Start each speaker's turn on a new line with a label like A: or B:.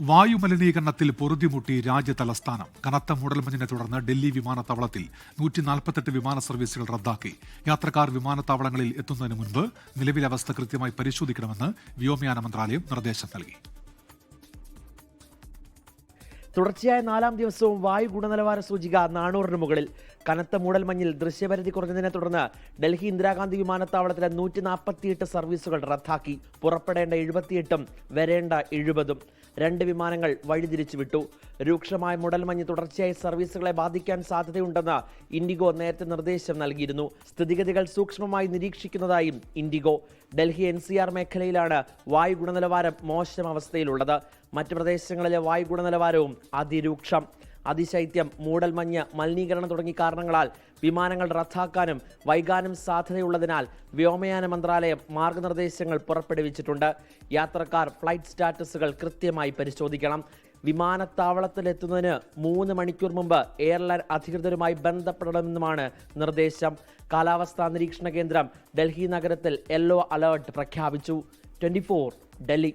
A: വായുമലിനീകരണത്തിൽ പൊറുതിമുട്ടി രാജ്യ തലസ്ഥാനം കനത്ത മൂടൽമഞ്ഞിനെ തുടർന്ന് ഡൽഹി വിമാനത്താവളത്തിൽ നൂറ്റി നാൽപ്പത്തെട്ട് വിമാന സർവീസുകൾ റദ്ദാക്കി. യാത്രക്കാർ വിമാനത്താവളങ്ങളിൽ എത്തുന്നതിന് മുൻപ് നിലവിലെ അവസ്ഥ കൃത്യമായി പരിശോധിക്കണമെന്ന് വ്യോമയാന മന്ത്രാലയം നിർദ്ദേശം നൽകി.
B: തുടർച്ചയായ നാലാം ദിവസവും വായു ഗുണനിലവാര സൂചിക നാനൂറിന് മുകളിൽ. കനത്ത മൂടൽമഞ്ഞിൽ ദൃശ്യപരിധി കുറഞ്ഞതിനെ തുടർന്ന് ഡൽഹി ഇന്ദിരാഗാന്ധി വിമാനത്താവളത്തിലെ നൂറ്റി നാൽപ്പത്തിയെട്ട് സർവീസുകൾ റദ്ദാക്കി. പുറപ്പെടേണ്ട എഴുപത്തിയെട്ടും വരേണ്ട എഴുപതും. രണ്ട് വിമാനങ്ങൾ വഴിതിരിച്ചു വിട്ടു രൂക്ഷമായ മുടൽമഞ്ഞ് തുടർച്ചയായി സർവീസുകളെ ബാധിക്കാൻ സാധ്യതയുണ്ടെന്ന് ഇൻഡിഗോ നേരത്തെ നിർദ്ദേശം നൽകിയിരുന്നു. സ്ഥിതിഗതികൾ സൂക്ഷ്മമായി നിരീക്ഷിക്കുന്നതായും IndiGo. Delhi N C R മേഖലയിലാണ് വായു ഗുണനിലവാരം മോശം അവസ്ഥയിലുള്ളത്. മറ്റ് പ്രദേശങ്ങളിലെ വായു ഗുണനിലവാരവും അതിരൂക്ഷം. അതിശൈത്യം മൂടൽമഞ്ഞ് മലിനീകരണം തുടങ്ങി കാരണങ്ങളാൽ വിമാനങ്ങൾ റദ്ദാക്കാനും വൈകാനും സാധ്യതയുള്ളതിനാൽ വ്യോമയാന മന്ത്രാലയം മാർഗനിർദ്ദേശങ്ങൾ പുറപ്പെടുവിച്ചിട്ടുണ്ട്. യാത്രക്കാർ ഫ്ലൈറ്റ് സ്റ്റാറ്റസുകൾ കൃത്യമായി പരിശോധിക്കണം. വിമാനത്താവളത്തിലെത്തുന്നതിന് മൂന്ന് മണിക്കൂർ മുമ്പ് എയർലൈൻ അധികൃതരുമായി ബന്ധപ്പെടണമെന്നുമാണ് നിർദ്ദേശം. കാലാവസ്ഥാ നിരീക്ഷണ കേന്ദ്രം ഡൽഹി നഗരത്തിൽ യെല്ലോ അലേർട്ട് പ്രഖ്യാപിച്ചു. ട്വന്റി ഡൽഹി